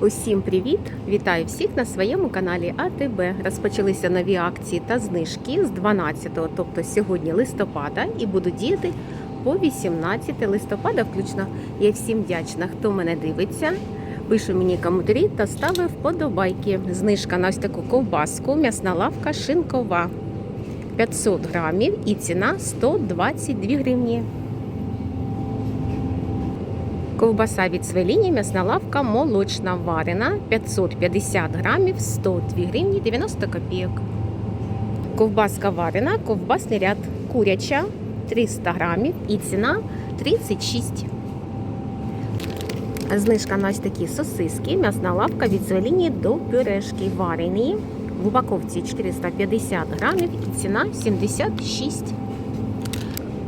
Усім привіт! Вітаю всіх на своєму каналі АТБ. Розпочалися нові акції та знижки з 12, тобто сьогодні листопада, і будуть діяти по 18 листопада включно. Я всім вдячна, хто мене дивиться. Пише мені коментарі та ставив вподобайки. Знижка на ось таку ковбаску, м'ясна лавка шинкова 500 грамів і ціна 122 гривні. Ковбаса від свеліні, м'ясна лавка молочна варена 550 грамів 102 гривні 90 копійок. Ковбаска варена, ковбасний ряд куряча 300 грамів і ціна 36. Знижка на ось такі сосиски, м'ясна лавка від свеліні до пюрешки варені. В упаковці 450 грамів і ціна 76.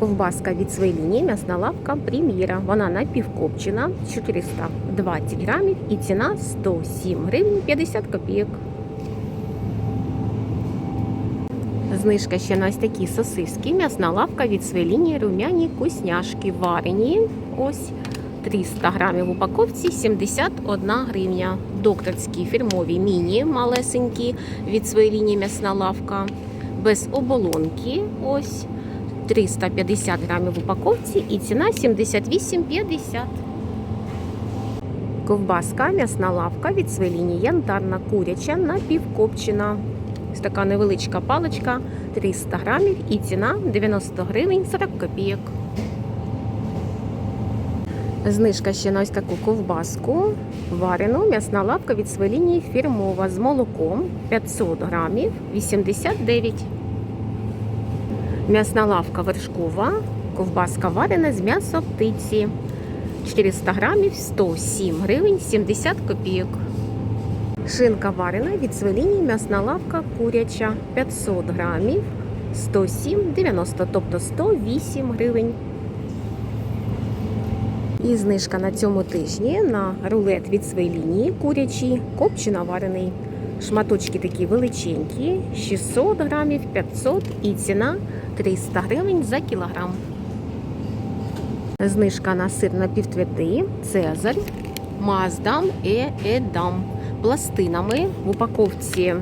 Ковбаска від своєї лінії, м'ясна лавка прем'єра. Вона напівкопчена 420 грамів і ціна 107 гривень 50 копійок. Знижка ще на ось такі сосиски. М'ясна лавка від своєї лінії рум'яні кусняшки варені. Ось 300 грамів в упаковці 71 гривня. Докторські фірмові міні малесенькі від своєї лінії м'ясна лавка. Без оболонки. Ось 350 грамів в упаковці і ціна 78,50. Ковбаска, м'ясна лавка від свеліні янтарна куряча напівкопчена. Ось така невеличка паличка 300 грамів і ціна 90 гривень 40 копійок. Знижка ще на ось таку ковбаску. Варену м'ясна лавка від свеліні фірмова з молоком 500 грамів 89 М'ясна лавка вершкова, ковбаска варена з м'ясо птиці. 400 грамів 107 гривень 70 копійок. Шинка варена від свеліні, м'ясна лавка куряча 500 грамів 107,90, тобто 108 гривень. І знижка на цьому тижні на рулет від своєї лінії курячий, копчена варений. Шматочки такі величенькі, 600 грамів, 500 і ціна 300 гривень за кілограм. Знижка на сир напівтвердий, цезарь, маздам і едам. Пластинами в упаковці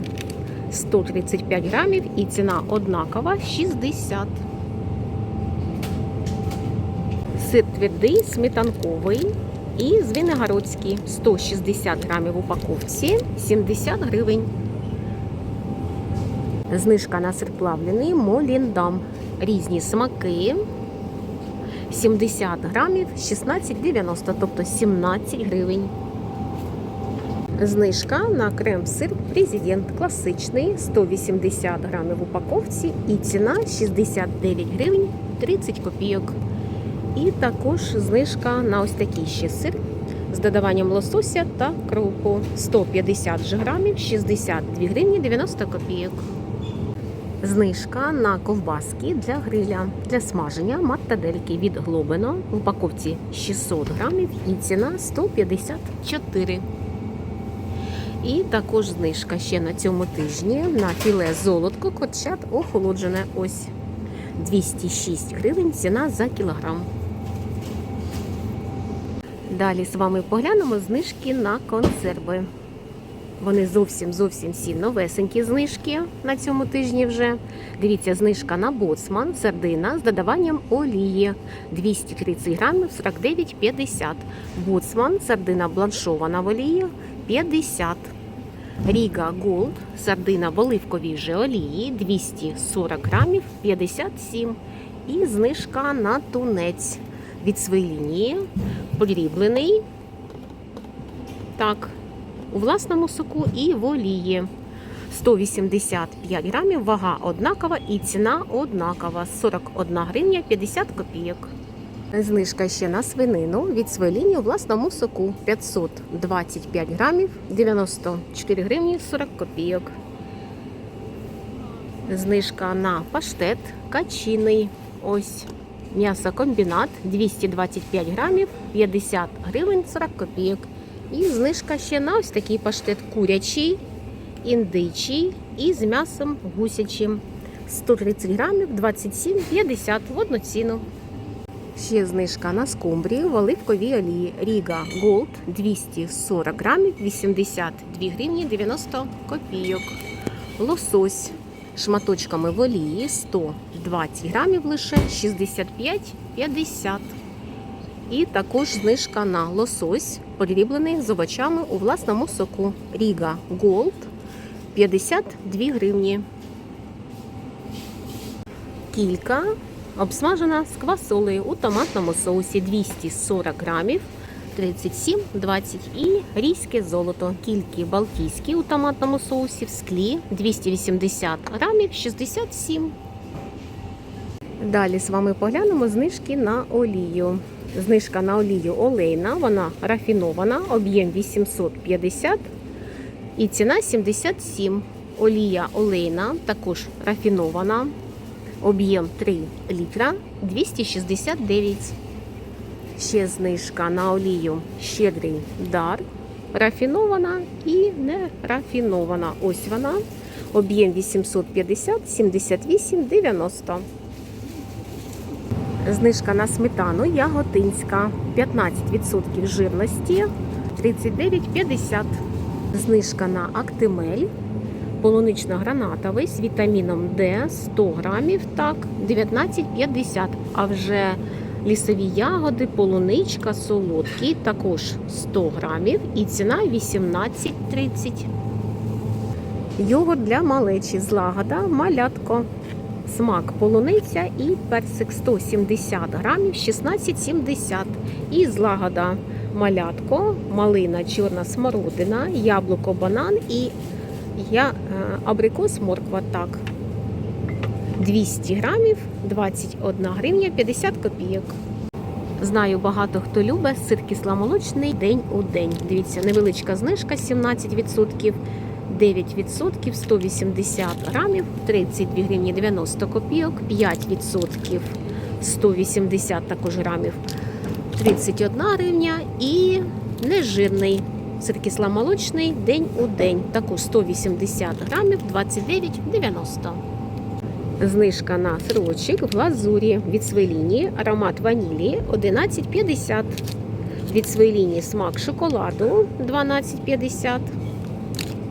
135 грамів і ціна однакова 60. Сир твердий, сметанковий і звенигородський 160 грамів в упаковці 70 гривень. Знижка на сир плавлений Моліндам. Різні смаки. 70 грамів 16,90, тобто 17 гривень. Знижка на крем-сир Президент класичний 180 грамів в упаковці і ціна 69 гривень 30 копійок. І також знижка на ось такий ще сир з додаванням лосося та крупу 150 грамів 62 гривні 90 копійок. Знижка на ковбаски для гриля для смаження маттадельки від Глобино в упаковці 600 грамів і ціна 154. І також знижка ще на цьому тижні на філе золотко котчат охолоджене ось 206 гривень ціна за кілограм. Далі з вами поглянемо знижки на консерви. Вони зовсім зовсім всі новесенькі знижки на цьому тижні вже. Дивіться, знижка на боцман, сардина з додаванням олії 230 грамів 49,50. Боцман, сардина бланшована в олії 50. Ріга Голд, сардина в оливковій же олії 240 грамів 57. І знижка на тунець від своєї лінії, подріблений. Так, у власному соку і в олії. 185 грамів, вага однакова і ціна однакова 41 гривня 50 копійок. Знижка ще на свинину від свинини у власному соку 525 грамів 94 гривні 40 копійок. Знижка на паштет качиний. Ось м'ясокомбінат 225 грамів 50 гривень 40 копійок. І знижка ще на ось такий паштет курячий, індичий і з м'ясом гусячим. 130 грамів 27,50 в одну ціну. Ще знижка на скумбрію в оливковій олії Ріга Gold 240 грамів, 82 гривні 90 копійок. Лосось шматочками в олії 120 грамів лише 65,50. І також знижка на лосось, подріблений з овочами у власному соку. Ріга Gold 52 гривні. Кілька обсмажена з квасолею у томатному соусі 240 грамів 37,20 і рійське золото. Кільки балтійські у томатному соусі в склі 280 грамів 67. Далі з вами поглянемо знижки на олію. Знижка на олію олейна, вона рафінована, об'єм 850 і ціна 77. Олія олейна, також рафінована, об'єм 3 літра 269. Ще знижка на олію щедрий дар, рафінована і не рафінована. Ось вона. Об'єм 850, 78, 90. Знижка на сметану яготинська 15% жирності 39,50. Знижка на актимель полунично-гранатовий з вітаміном Д 100 грамів, так, 19,50. А вже лісові ягоди, полуничка, солодкий, також 100 грамів і ціна 18,30. Йогурт для малечі злагода малятко. Смак полуниця і персик 170 грамів 16,70. І злагода малятко, малина, чорна смородина, яблуко, банан і я, е, абрикос, морква так. 200 грамів 21 гривня 50 копійок. Знаю, багато хто любить сир кисломолочний день у день. Дивіться, невеличка знижка 17%. 9% 180 грамів, 32 гривні 90 копійок, 5% 180 також грамів, 31 гривня і нежирний сир кисломолочний день у день, також 180 грамів, 29,90. Знижка на сирочок в глазурі від своєї аромат ванілі 11,50. Від своєї смак шоколаду 12,50.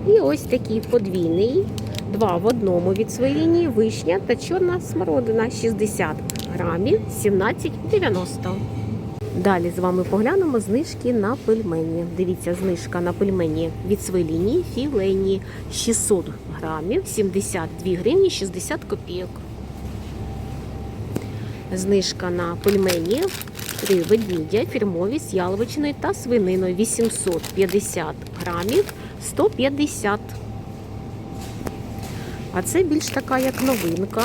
І ось такий подвійний, два в одному від своєї вишня та чорна смородина 60 грамів 17,90. Далі з вами поглянемо знижки на пельмені. Дивіться, знижка на пельмені від своєї лінії філейні 600 грамів 72 гривні 60 копійок. Знижка на пельмені три ведмідя фірмові з яловичиною та свининою 850 грамів 150. А це більш така як новинка.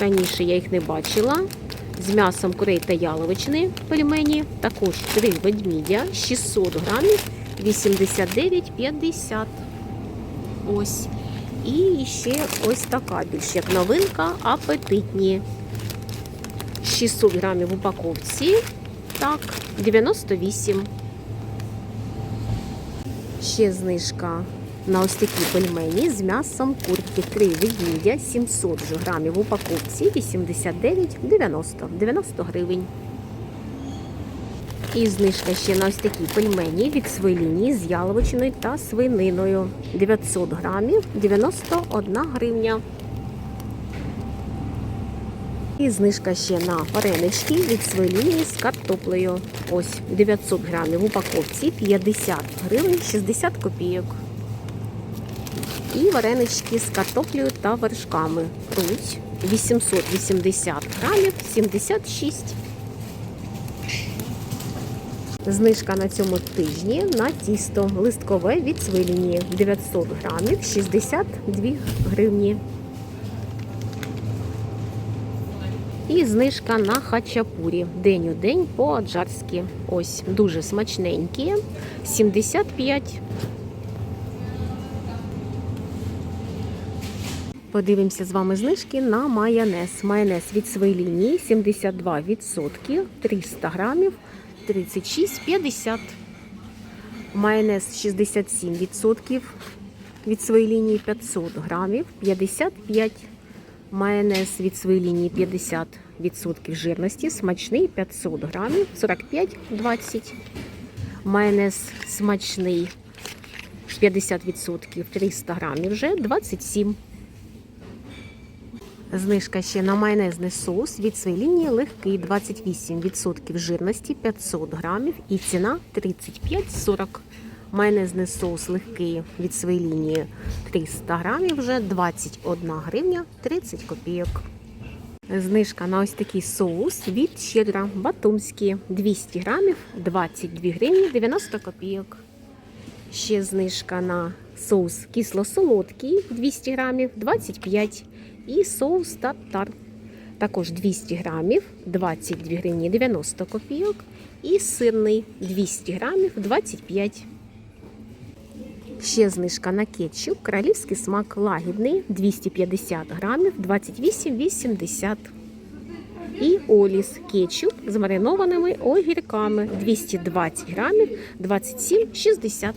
Раніше я їх не бачила. З м'ясом курей та яловичини пельмені. Також три ведмідя 600 грамів 89,50. Ось. І ще ось така більш як новинка, апетитні. 600 грамів в упаковці. Так, 98. Ще знижка на ось такі пельмені з м'ясом куртки 3 відмідя 700 грамів в упаковці 89,90 90 гривень. І знижка ще на ось такі пельмені від свиліні з яловичиною та свининою 900 грамів 91 гривня. І знижка ще на варенички від своєї з картоплею. Ось 900 грамів в упаковці 50 гривень 60 копійок. І варенички з картоплею та вершками. Руть 880 грамів 76. Знижка на цьому тижні на тісто листкове від своєї лінії 900 грамів 62 гривні. І знижка на хачапурі. День у день по-аджарськи. Ось дуже смачненькі. 75. Подивимося з вами знижки на майонез. Майонез від своєї лінії 72%, 300 грамів, 36,50. Майонез 67% від своєї лінії 500 грамів, 55 Майонез від своєї лінії 50% жирності, смачний 500 грамів, 45,20. Майонез смачний 50% 300 грамів вже 27. Знижка ще на майонезний соус від своєї лінії легкий 28% жирності 500 грамів і ціна 35,40. Майонезний соус легкий від своєї лінії 300 грамів вже 21 гривня 30 копійок. Знижка на ось такий соус від щедра батумський 200 грамів 22 гривні 90 копійок. Ще знижка на соус кисло-солодкий 200 грамів 25 і соус тартар. Також 200 грамів 22 гривні 90 копійок. І сирний 200 грамів 25. Ще знижка на кетчуп. Королівський смак лагідний 250 грамів 28,80. І Оліс кетчуп з маринованими огірками 220 грамів 27,60.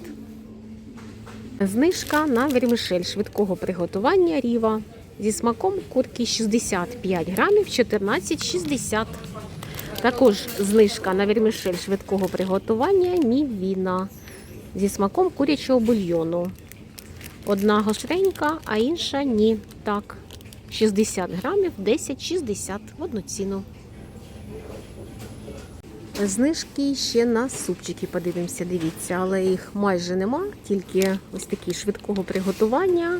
Знижка на вермішель швидкого приготування ріва зі смаком курки 65 грамів 14,60. Також знижка на вермішель швидкого приготування мівіна зі смаком курячого бульйону. Одна гостренька, а інша ні. Так, 60 грамів 10,60 в одну ціну. Знижки ще на супчики подивимося, дивіться, але їх майже нема, тільки ось такі швидкого приготування.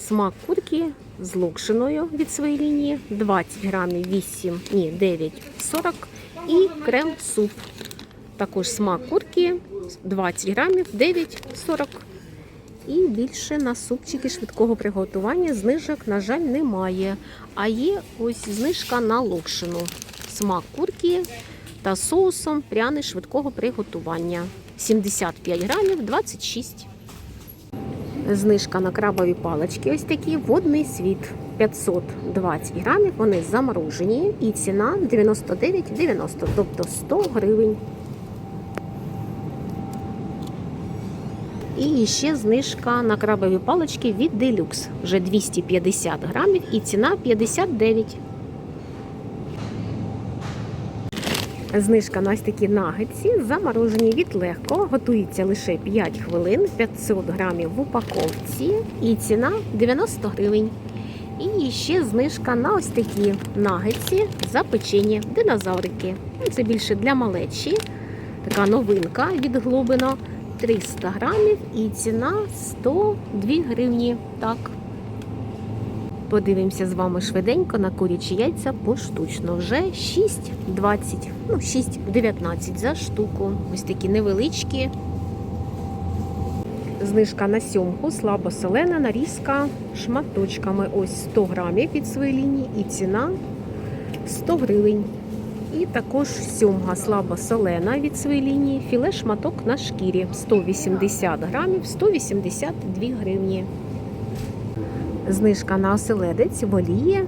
Смак курки з локшиною від своєї лінії 20 грамів 8, ні, 9,40 і крем-суп. Також смак курки 20 грамів 9,40. І більше на супчики швидкого приготування знижок, на жаль, немає. А є ось знижка на локшину. Смак курки та соусом пряний швидкого приготування. 75 грамів 26. Знижка на крабові палички. Ось такі водний світ. 520 грамів. Вони заморожені. І ціна 99,90, тобто 100 гривень. І ще знижка на крабові палички від Deluxe. Вже 250 грамів і ціна 59. Знижка на ось такі нагетсі заморожені від легко. Готується лише 5 хвилин, 500 грамів в упаковці і ціна 90 гривень. І ще знижка на ось такі нагетсі запечені динозаврики. Це більше для малечі. Така новинка від Глобино. 300 грамів і ціна 102 гривні. Так. Подивимося з вами швиденько на курячі яйця поштучно. Вже 6,20, ну 6,19 за штуку. Ось такі невеличкі. Знижка на сьомку, слабосолена нарізка шматочками. Ось 100 грамів від своєї лінії і ціна 100 гривень. І також сьомга слабосолена від своєї лінії, філе шматок на шкірі 180 грамів, 182 гривні. Знижка на оселедець в олії,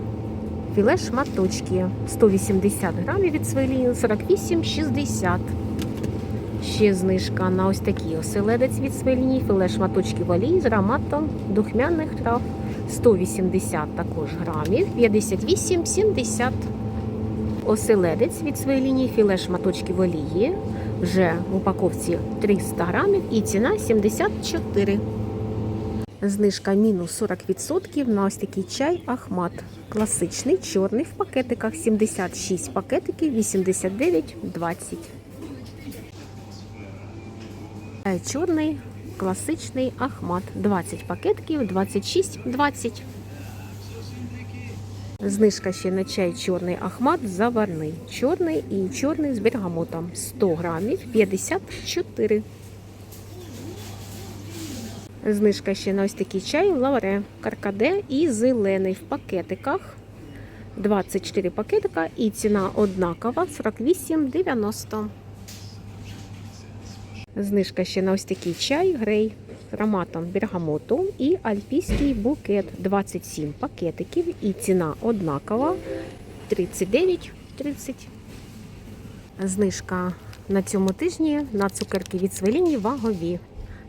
філе шматочки 180 грамів від своєї лінії, 48,60. Ще знижка на ось такий оселедець від своєї філе шматочки в олії з ароматом духмяних трав 180 також грамів, 58,70 Оселедець від своєї лінії філе шматочків олії. Вже в упаковці 300 грамів і ціна 74. Знижка мінус 40% на ось такий чай Ахмат. Класичний, чорний в пакетиках 76 пакетиків 89,20. Чай чорний, класичний Ахмат. 20 пакетиків 26,20. Знижка ще на чай чорний Ахмат заварний. Чорний і чорний з бергамотом. 100 грамів 54. Знижка ще на ось такий чай лавре, каркаде і зелений в пакетиках. 24 пакетика і ціна однакова 48,90. Знижка ще на ось такий чай грей ароматом бергамоту і альпійський букет 27 пакетиків і ціна однакова 39,30. Знижка на цьому тижні на цукерки від свеліні вагові.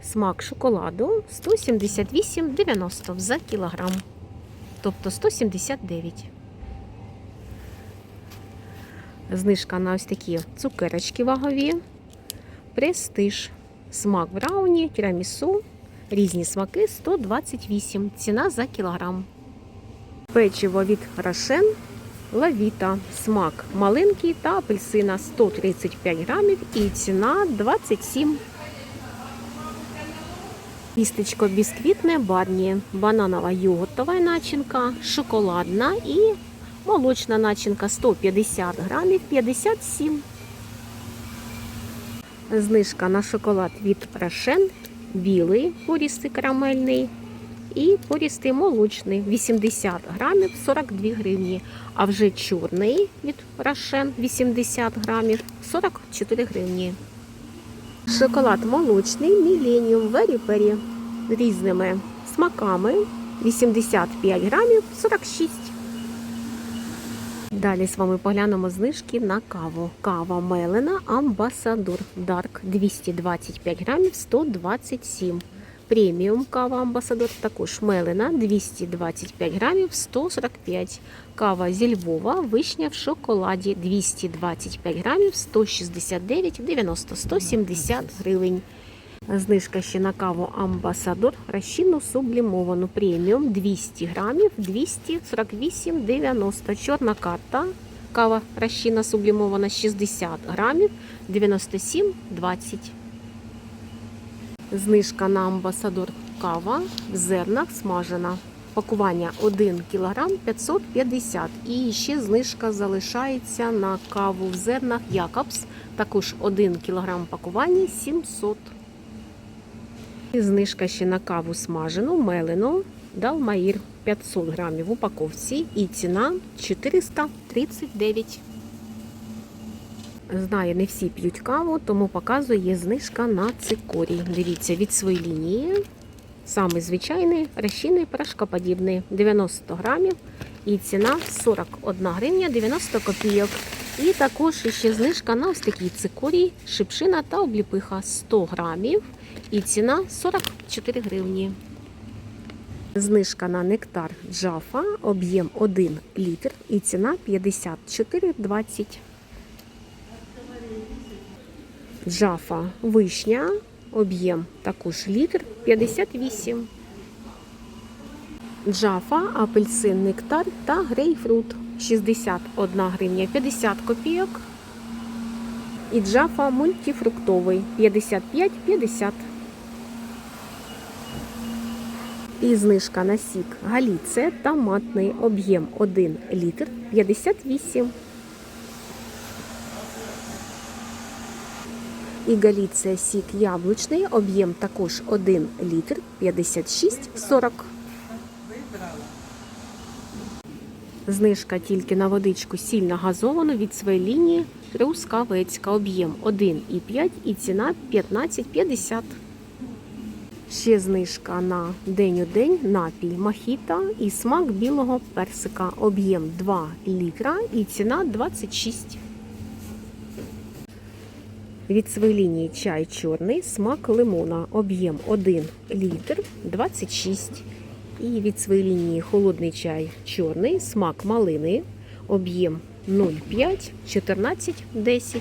Смак шоколаду 178,90 за кілограм. тобто 179. Знижка на ось такі цукерочки вагові. Престиж. Смак брауні, тірамісу. Різні смаки 128. Ціна за кілограм. Печиво від Рошен. Лавіта. Смак малинки та апельсина 135 грамів і ціна 27. Тістечко бісквітне барні, бананова йогуртова начинка, шоколадна і молочна начинка 150 грамів 57. Знижка на шоколад від Рошен, білий порістий карамельний і порістий молочний 80 грамів 42 гривні. А вже чорний від Рошен 80 грамів 44 гривні. Шоколад молочний Very Berry різними смаками 85 грамів 46. Далі з вами поглянемо знижки на каву. Кава Мелена Амбасадор Дарк 225 грамів 127. Преміум кава Амбасадор також Мелена 225 грамів 145. Кава зі Львова вишня в шоколаді 225 грамів 169,90 170 гривень. Знижка ще на каву Амбасадор розчинну сублімовану преміум 200 грамів 248,90. Чорна карта. Кава розчинна сублімована 60 грамів 97,20. Знижка на Амбасадор кава в зернах смажена. Пакування 1 кг 550 і ще знижка залишається на каву в зернах Якобс. Також 1 кг пакування 700. І знижка ще на каву смажену, мелену, Далмаїр 500 грамів в упаковці і ціна 439. Знаю, не всі п'ють каву, тому показую є знижка на цикорій. Дивіться, від своєї лінії. Саме звичайний розчинний порошкоподібний 90 грамів і ціна 41 гривня 90 копійок. І також ще знижка на ось такий цикорій, шипшина та обліпиха 100 грамів і ціна 44 гривні. Знижка на нектар джафа, об'єм 1 літр і ціна 54,20. Джафа вишня, об'єм також літр 58. Джафа, апельсин, нектар та грейпфрут 61 гривня 50 копійок. І джафа мультифруктовий 55,50. І знижка на сік галіце томатний об'єм 1 літр 58. І галіція сік яблучний, об'єм також 1 літр 56,40. Знижка тільки на водичку сильно газовану від своєї лінії Трускавецька. Об'єм 1,5 і ціна 15,50. Ще знижка на день у день напій мохіта і смак білого персика. Об'єм 2 літра і ціна 26. Від своєї лінії чай чорний, смак лимона, об'єм 1 літр 26. І від своєї лінії холодний чай чорний, смак малини, об'єм 0,5 14,10.